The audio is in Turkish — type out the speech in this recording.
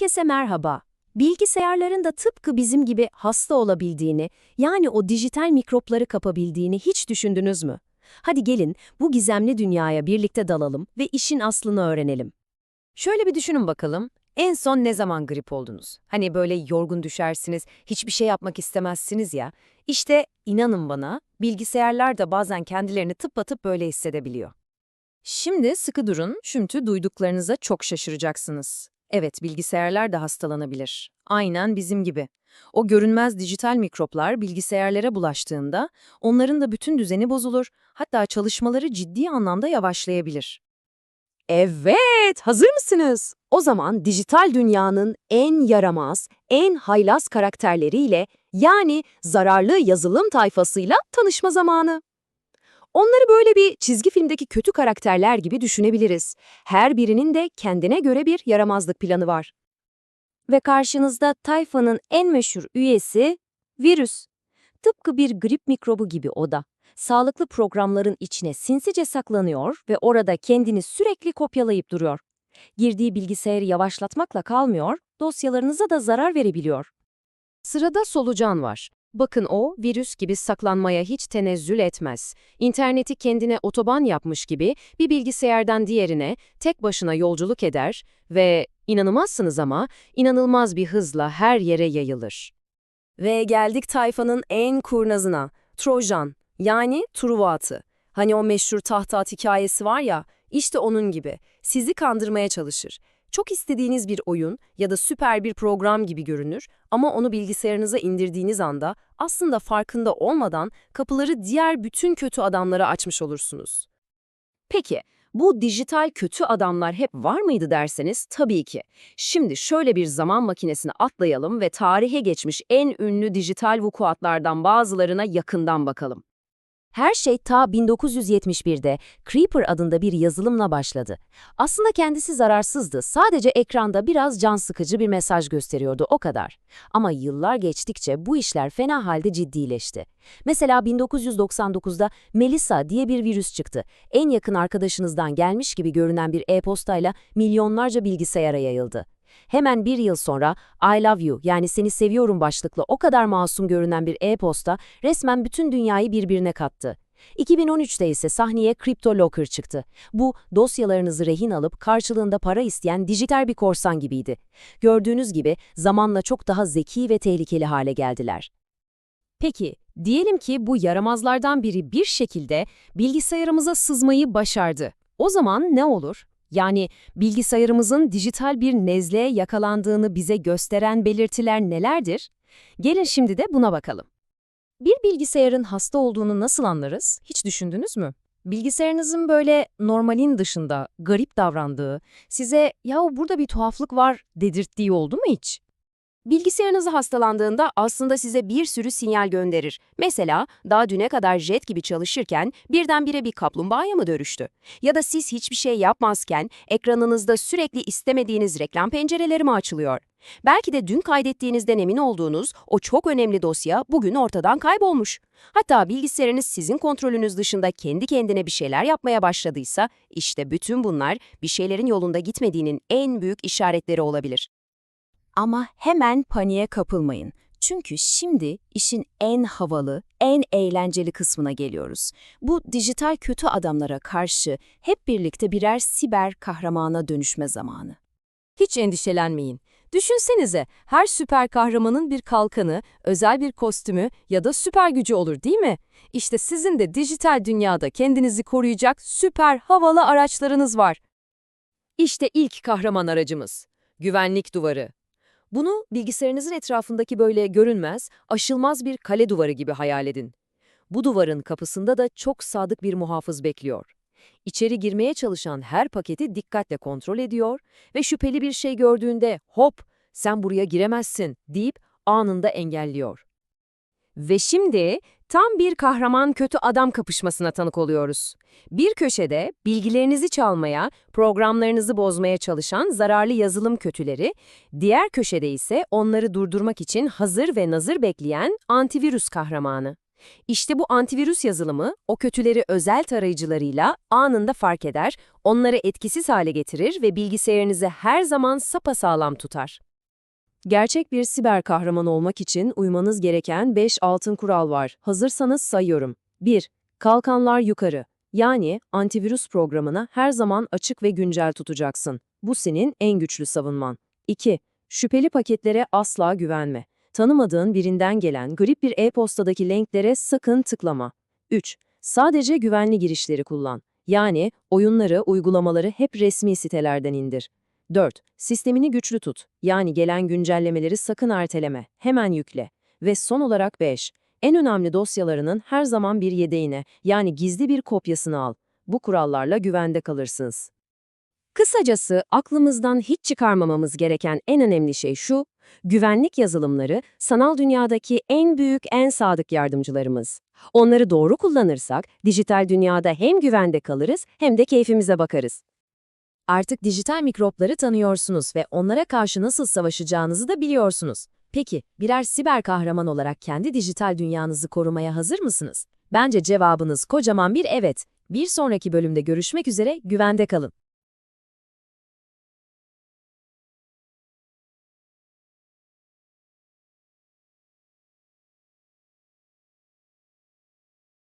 Herkese merhaba. Bilgisayarların da tıpkı bizim gibi hasta olabildiğini, yani o dijital mikropları kapabildiğini hiç düşündünüz mü? Hadi gelin bu gizemli dünyaya birlikte dalalım ve işin aslını öğrenelim. Şöyle bir düşünün bakalım. En son ne zaman grip oldunuz? Hani böyle yorgun düşersiniz, hiçbir şey yapmak istemezsiniz ya. İşte inanın bana, bilgisayarlar da bazen kendilerini tıpatıp böyle hissedebiliyor. Şimdi sıkı durun, çünkü duyduklarınıza çok şaşıracaksınız. Evet, bilgisayarlar da hastalanabilir. Aynen bizim gibi. O görünmez dijital mikroplar bilgisayarlara bulaştığında onların da bütün düzeni bozulur, hatta çalışmaları ciddi anlamda yavaşlayabilir. Evet, hazır mısınız? O zaman dijital dünyanın en yaramaz, en haylaz karakterleriyle yani zararlı yazılım tayfasıyla tanışma zamanı. Onları böyle bir çizgi filmdeki kötü karakterler gibi düşünebiliriz. Her birinin de kendine göre bir yaramazlık planı var. Ve karşınızda tayfanın en meşhur üyesi virüs. Tıpkı bir grip mikrobu gibi o da. Sağlıklı programların içine sinsice saklanıyor ve orada kendini sürekli kopyalayıp duruyor. Girdiği bilgisayarı yavaşlatmakla kalmıyor, dosyalarınıza da zarar verebiliyor. Sırada solucan var. Bakın o, virüs gibi saklanmaya hiç tenezzül etmez. İnterneti kendine otoban yapmış gibi bir bilgisayardan diğerine tek başına yolculuk eder ve, inanılmazsınız ama, inanılmaz bir hızla her yere yayılır. Ve geldik tayfanın en kurnazına, Trojan, yani Truva atı. Hani o meşhur tahta at hikayesi var ya, işte onun gibi. Sizi kandırmaya çalışır. Çok istediğiniz bir oyun ya da süper bir program gibi görünür ama onu bilgisayarınıza indirdiğiniz anda aslında farkında olmadan kapıları diğer bütün kötü adamlara açmış olursunuz. Peki, bu dijital kötü adamlar hep var mıydı derseniz tabii ki. Şimdi şöyle bir zaman makinesine atlayalım ve tarihe geçmiş en ünlü dijital vukuatlardan bazılarına yakından bakalım. Her şey ta 1971'de Creeper adında bir yazılımla başladı. Aslında kendisi zararsızdı, sadece ekranda biraz can sıkıcı bir mesaj gösteriyordu o kadar. Ama yıllar geçtikçe bu işler fena halde ciddileşti. Mesela 1999'da Melissa diye bir virüs çıktı. En yakın arkadaşınızdan gelmiş gibi görünen bir e-postayla milyonlarca bilgisayara yayıldı. Hemen bir yıl sonra I love you yani seni seviyorum başlıklı o kadar masum görünen bir e-posta resmen bütün dünyayı birbirine kattı. 2013'te ise sahneye CryptoLocker çıktı. Bu, dosyalarınızı rehin alıp karşılığında para isteyen dijital bir korsan gibiydi. Gördüğünüz gibi zamanla çok daha zeki ve tehlikeli hale geldiler. Peki, diyelim ki bu yaramazlardan biri bir şekilde bilgisayarımıza sızmayı başardı. O zaman ne olur? Yani bilgisayarımızın dijital bir nezleye yakalandığını bize gösteren belirtiler nelerdir? Gelin şimdi de buna bakalım. Bir bilgisayarın hasta olduğunu nasıl anlarız? Hiç düşündünüz mü? Bilgisayarınızın böyle normalin dışında garip davrandığı, size ya burada bir tuhaflık var dedirttiği oldu mu hiç? Bilgisayarınız hastalandığında aslında size bir sürü sinyal gönderir. Mesela daha düne kadar jet gibi çalışırken birdenbire bir kaplumbağaya mı dönüştü? Ya da siz hiçbir şey yapmazken ekranınızda sürekli istemediğiniz reklam pencereleri mi açılıyor? Belki de dün kaydettiğinizden emin olduğunuz o çok önemli dosya bugün ortadan kaybolmuş. Hatta bilgisayarınız sizin kontrolünüz dışında kendi kendine bir şeyler yapmaya başladıysa, işte bütün bunlar bir şeylerin yolunda gitmediğinin en büyük işaretleri olabilir. Ama hemen paniğe kapılmayın. Çünkü şimdi işin en havalı, en eğlenceli kısmına geliyoruz. Bu dijital kötü adamlara karşı hep birlikte birer siber kahramana dönüşme zamanı. Hiç endişelenmeyin. Düşünsenize, her süper kahramanın bir kalkanı, özel bir kostümü ya da süper gücü olur değil mi? İşte sizin de dijital dünyada kendinizi koruyacak süper havalı araçlarınız var. İşte ilk kahraman aracımız. Güvenlik duvarı. Bunu bilgisayarınızın etrafındaki böyle görünmez, aşılmaz bir kale duvarı gibi hayal edin. Bu duvarın kapısında da çok sadık bir muhafız bekliyor. İçeri girmeye çalışan her paketi dikkatle kontrol ediyor ve şüpheli bir şey gördüğünde hop sen buraya giremezsin deyip anında engelliyor. Ve şimdi tam bir kahraman kötü adam kapışmasına tanık oluyoruz. Bir köşede bilgilerinizi çalmaya, programlarınızı bozmaya çalışan zararlı yazılım kötüleri, diğer köşede ise onları durdurmak için hazır ve nazır bekleyen antivirüs kahramanı. İşte bu antivirüs yazılımı o kötüleri özel tarayıcılarıyla anında fark eder, onları etkisiz hale getirir ve bilgisayarınızı her zaman sapasağlam tutar. Gerçek bir siber kahraman olmak için uymanız gereken 5 altın kural var. Hazırsanız sayıyorum. 1. Kalkanlar yukarı. Yani antivirüs programını her zaman açık ve güncel tutacaksın. Bu senin en güçlü savunman. 2. Şüpheli paketlere asla güvenme. Tanımadığın birinden gelen grip bir e-postadaki linklere sakın tıklama. 3. Sadece güvenli girişleri kullan. Yani oyunları, uygulamaları hep resmi sitelerden indir. 4. Sistemini güçlü tut. Yani gelen güncellemeleri sakın erteleme. Hemen yükle. Ve son olarak 5. En önemli dosyalarının her zaman bir yedeğine, yani gizli bir kopyasını al. Bu kurallarla güvende kalırsınız. Kısacası aklımızdan hiç çıkarmamamız gereken en önemli şey şu, güvenlik yazılımları sanal dünyadaki en büyük, en sadık yardımcılarımız. Onları doğru kullanırsak dijital dünyada hem güvende kalırız hem de keyfimize bakarız. Artık dijital mikropları tanıyorsunuz ve onlara karşı nasıl savaşacağınızı da biliyorsunuz. Peki, birer siber kahraman olarak kendi dijital dünyanızı korumaya hazır mısınız? Bence cevabınız kocaman bir evet. Bir sonraki bölümde görüşmek üzere, güvende kalın.